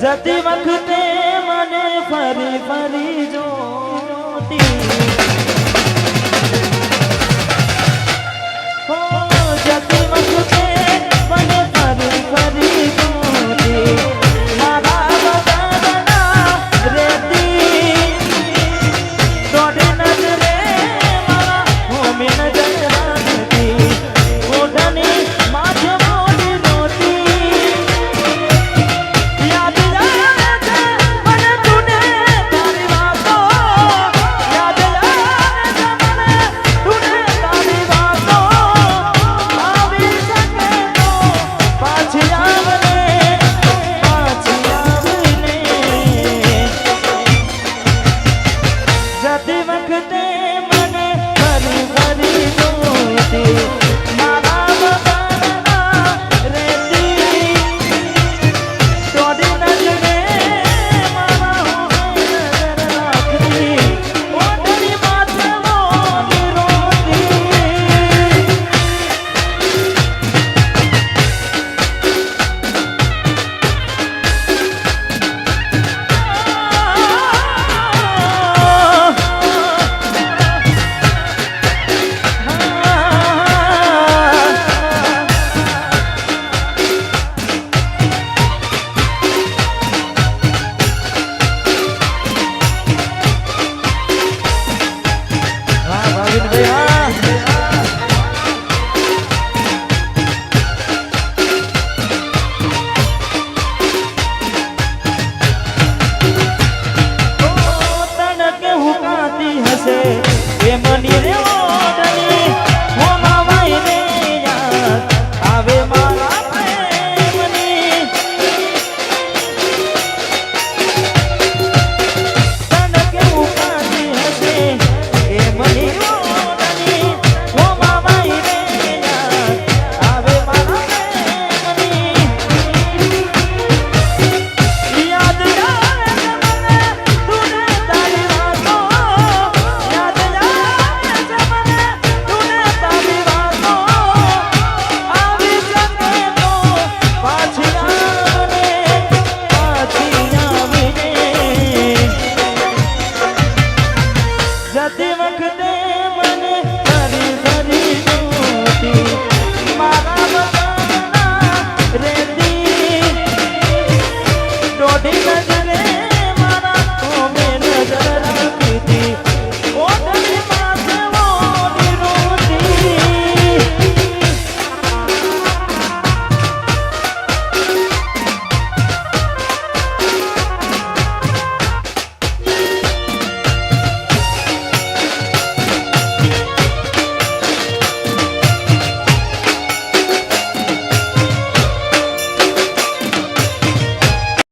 જતી વખતે મને ફરી ફરી જોતી. I'm a good Candela. હશે. એ મની રેવો 你们。